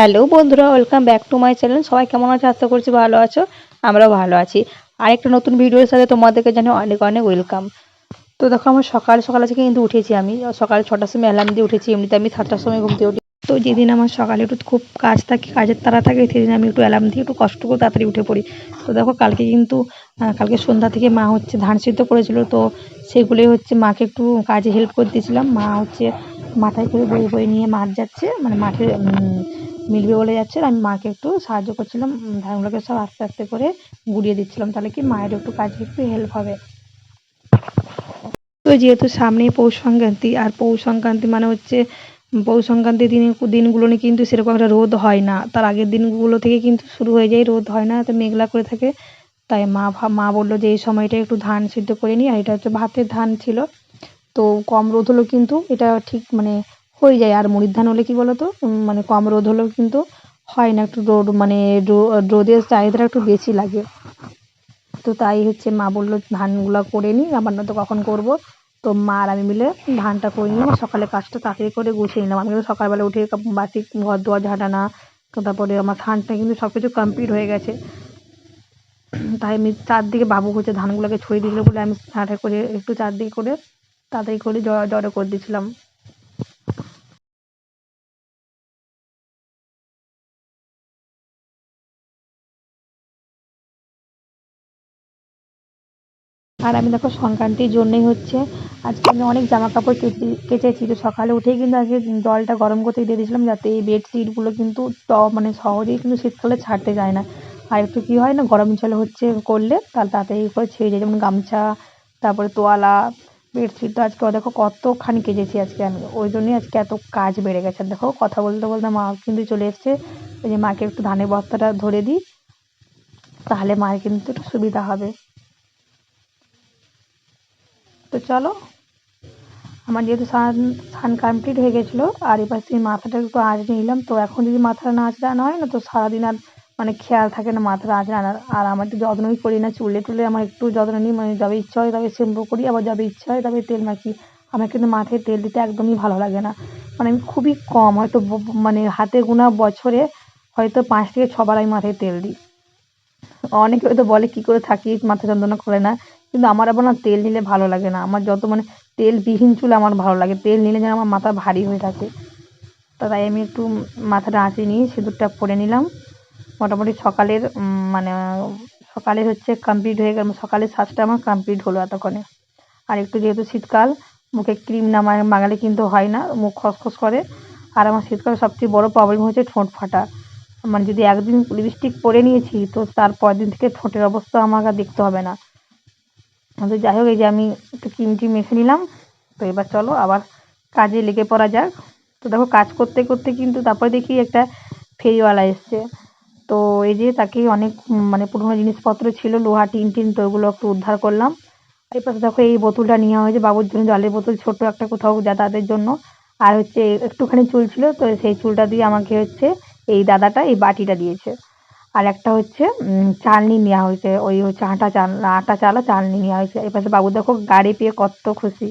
Hello বন্ধুরা welcome back to my channel সবাই কেমন আছে? আশা করছি ভালো আছো। আমরাও ভালো আছি। আরেকটা নতুন ভিডিওর সাথে তোমাদেরকে জানাই অনেক অনেক ওয়েলকাম তো দেখো, আমার সকাল সকাল থেকে কিন্তু উঠেছি আমি। সকাল ছটার সময় অ্যালার্ম দিয়ে উঠেছি, এমনিতে আমি সাতটার সময় ঘুম থেকে উঠি। তো যেদিন আমার সকালে একটু খুব কাজ থাকে, কাজের তারা থাকে, সেদিন আমি একটু অ্যালার্ম দিয়ে একটু কষ্ট করে তাড়াতাড়ি উঠে পড়ি। তো দেখো, কালকে কিন্তু কালকে সন্ধ্যা থেকে মা হচ্ছে ধান সিদ্ধ করেছিল, তো সেগুলোই হচ্ছে মাকে একটু কাজে হেল্প করে দিয়েছিলাম। মা হচ্ছে মাথায় করে বয়ে বয়ে নিয়ে মাঠ যাচ্ছে মানে মাঠে মিলবে বলে যাচ্ছে। আর আমি মাকে একটু সাহায্য করছিলাম। ধানগুলোকে সব আস্তে আস্তে করে গুড়িয়ে দিচ্ছিলাম। তাহলে কি মায়ের একটু কাজে একটু হেল্প হবে। তো যেহেতু সামনেই পৌষ সংক্রান্তি, আর পৌষ সংক্রান্তি মানে হচ্ছে পৌষ সংক্রান্তির দিনে, দিনগুলো নিয়ে কিন্তু সেরকম একটা রোদ হয় না। তার আগের দিনগুলো থেকে কিন্তু শুরু হয়ে যায়, রোদ হয় না তো মেঘলা করে থাকে। তাই মা মা বলল যে এই সময়টা একটু ধান সিদ্ধ করে নিই আর এটা হচ্ছে ভাতের ধান ছিল। তো কম রোদ হলেও কিন্তু এটা ঠিক মানে হয়ে যায়। আর মুড়ির ধান হলে কি বলতো? মানে কম রোদ হলেও কিন্তু হয় না। একটু রোদ মানে রোদের চাহিদাটা একটু বেশি লাগে। তো তাই হচ্ছে মা বলল, ধানগুলো করে নিই আবার নয়তো কখন করব? তো মা আর আমি মিলে ধানটা করে নিলাম। সকালে কাজটা তাড়াতাড়ি করে গুছিয়ে নিলাম। আমি সকালবেলা উঠে বাসি ঘর দুয়ার ঝাঁটানা, তো তারপরে আমার ধানটা কিন্তু সব কিছু কমপ্লিট হয়ে গেছে। তাই আমি চারদিকে বাবু হচ্ছে ধানগুলোকে ছড়িয়ে দিয়েছিল বলে আমি তাড়াতাড়ি করে একটু চারদিকে করে তাড়াতাড়ি করে জড়ো করে দিয়েছিলাম। আর আমি দেখো সংক্রান্তির জন্যই হচ্ছে, আজকে আমি অনেক জামা কাপড় কেচে, কেচেছি, তো সকালে উঠেই কিন্তু আজকে জলটা গরম করতে দিয়ে দিয়েছিলাম যাতে এই বেডশিটগুলো কিন্তু ট মানে সহজেই কিন্তু শীতকালে ছাড়তে যায় না। আর একটু কী হয় না, গরম জল হচ্ছে করলে তাহলে তাড়াতাড়ি করে ছেড়ে যায়, যেমন গামছা, তারপরে তোয়ালা, বেডশিট, তো আজকে দেখো কতখানি কেচেছি আজকে আমি। ওই জন্যই আজকে এত কাজ বেড়ে গেছে। দেখো কথা বলতে বলতে মা কিন্তু চলে এসছে, ওই যে মাকে একটু ধানের বস্তাটা ধরে দিই, তাহলে মায়ের কিন্তু একটু সুবিধা হবে। তো চলো, আমার যেহেতু স্নান স্নান কমপ্লিট হয়ে গেছিল, আর এবার সেই মাথাটা একটু আঁচড়ে নিলাম। তো এখন যদি মাথাটা না আঁচড়ানো হয় না, তো সারাদিন আর মানে খেয়াল থাকে না মাথাটা আঁচড়ানোর আর আমার তো যত্নই করি না, চুলে টুলে আমার একটু যত্ন নিই মানে যবে ইচ্ছা হয় তবে শ্যাম্পু করি, আবার যবে ইচ্ছা হয় তবে তেল মাখি। আমার কিন্তু মাথায় তেল দিতে একদমই ভালো লাগে না। মানে আমি খুবই কম, হয়তো মানে হাতে গোনা বছরে হয়তো পাঁচ থেকে ছবার আমি মাথায় তেল দিই। অনেকে হয়তো বলে, কি করে থাকিস মাথা যন্ত্রণা করে না। কিন্তু আমার আবার না তেল নিলে ভালো লাগে না। আমার যত মানে তেলবিহীন চুল আমার ভালো লাগে। তেল নিলে যেন আমার মাথা ভারী হয়ে থাকে। তো তাই আমি একটু মাথাটা আঁচড়ে নিয়ে সিঁদুরটা পরে নিলাম। মোটামুটি সকালের মানে সকালের হচ্ছে কমপ্লিট হয়ে গেল। সকালের সাজটা আমার কমপ্লিট হলো এতক্ষণে। আর একটু যেহেতু শীতকাল, মুখে ক্রিম না মাগালে কিন্তু হয় না। মুখ খসখস করে। আর আমার শীতকালে সবচেয়ে বড় প্রবলেম হচ্ছে ঠোঁট ফাটা। মানে যদি একদিন লিপস্টিক পরে নিয়েছি, তো তার পরের দিন থেকে ঠোঁটের অবস্থা আমাকে দেখতে হবে না। তো যাই হোক, এই যে আমি একটু টিম মেখে নিলাম। তো এবার চলো, আবার কাজে লেগে পড়া যাক। তো দেখো, কাজ করতে করতে কিন্তু তারপরে দেখি একটা ফেরিওয়ালা এসছে। তো এই যে তাকে অনেক মানে পুরোনো জিনিসপত্র ছিল, লোহা টিন টিন তো ওগুলো একটু উদ্ধার করলাম। এই পাশে দেখো, এই বোতলটা নেওয়া হয়েছে বাবুর জন্য, জলের বোতল ছোট একটা কোথাও যাতায়াতের জন্য। আর হচ্ছে একটুখানি চুল ছিল, তো সেই চুলটা দিয়ে আমাকে হচ্ছে এই দাদাটা, এই বাটিটা দিয়েছে। আর একটা হচ্ছে চালনি নেওয়া হয়েছে। ওই হচ্ছে আটা চাল, আটা চালা চালনি নেওয়া হয়েছে। এই পাশে বাবু দেখো গাড়ি পেয়ে কত খুশি।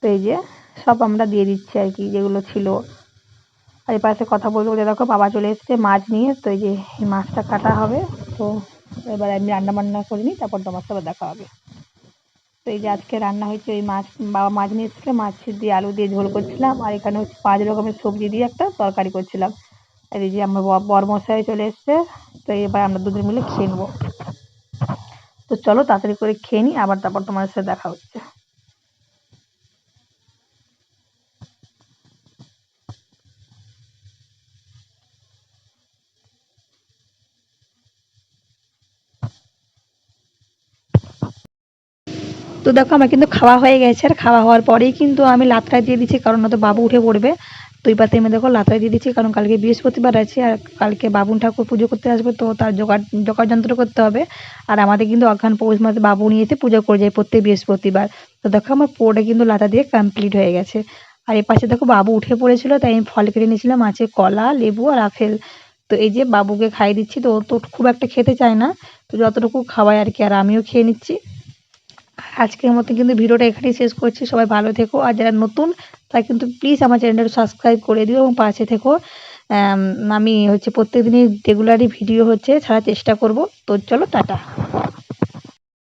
তো এই যে সব আমরা দিয়ে দিচ্ছি আর কি, যেগুলো ছিল। আর এই পাশে কথা বলতে বলতে দেখো বাবা চলে এসেছে মাছ নিয়ে। তো এই যে এই মাছটা কাটা হবে। তো এবার আমি রান্না বান্না করে নিই, তারপর তোমার সাথে দেখা হবে। তো এই যে আজকে রান্না হয়েছে ওই মাছ, বাবা মাছ নিয়ে এসেছিল। মাছ দিয়ে আলু দিয়ে ঝোল করছিলাম। আর এখানে হচ্ছে পাঁচ রকমের সবজি দিয়ে একটা তরকারি করছিলাম। আর এই যে আমার বরমশাই চলে এসছে। তো এবার আমরা দুজন মিলে খেয়ে নেব। তো চলো তাড়াতাড়ি করে খেয়ে নিই, আবার তারপর তোমার সাথে দেখা হচ্ছে। তো দেখো, আমার কিন্তু খাওয়া হয়ে গেছে। আর খাওয়া হওয়ার পরেই কিন্তু আমি লাতটা দিয়ে দিচ্ছি, কারণ নয়তো বাবু উঠে পড়বে। তো এই পাতে আমি দেখো লাতটা দিয়ে দিচ্ছি, কারণ কালকে বৃহস্পতিবার আছে আর কালকে বাবুন ঠাকুর পুজো করতে আসবে, তো তার জোগাড় জোগাড় যন্ত্র করতে হবে। আর আমাদের কিন্তু অজ্ঞান পৌষ মাসে বাবু নিয়ে এসে পুজো করে যায় প্রত্যেক বৃহস্পতিবার। তো দেখো আমার পুরোটা কিন্তু লাতা দিয়ে কমপ্লিট হয়ে গেছে। আর এই পাশে দেখো বাবু উঠে পড়েছিল, তাই আমি ফল কেটে নিয়েছিলাম, আছে কলা, লেবু আর আপেল। তো এই যে বাবুকে খাইয়ে দিচ্ছি, তো ও তো খুব একটা খেতে চায় না, তো যতটুকু খাওয়াই আর কি, আর আমিও খেয়ে নিচ্ছি। আজকের মতো কিন্তু ভিডিওটা এখানেই শেষ করছি। সবাই ভালো থেকো। আর যারা নতুন, তারা কিন্তু প্লিজ আমার চ্যানেলটা সাবস্ক্রাইব করে দিও এবং পাশে থেকো। আমি হচ্ছে প্রত্যেক দিনই রেগুলারই ভিডিও হচ্ছে, ছাড়ার চেষ্টা করব। তো চলো, টাটা।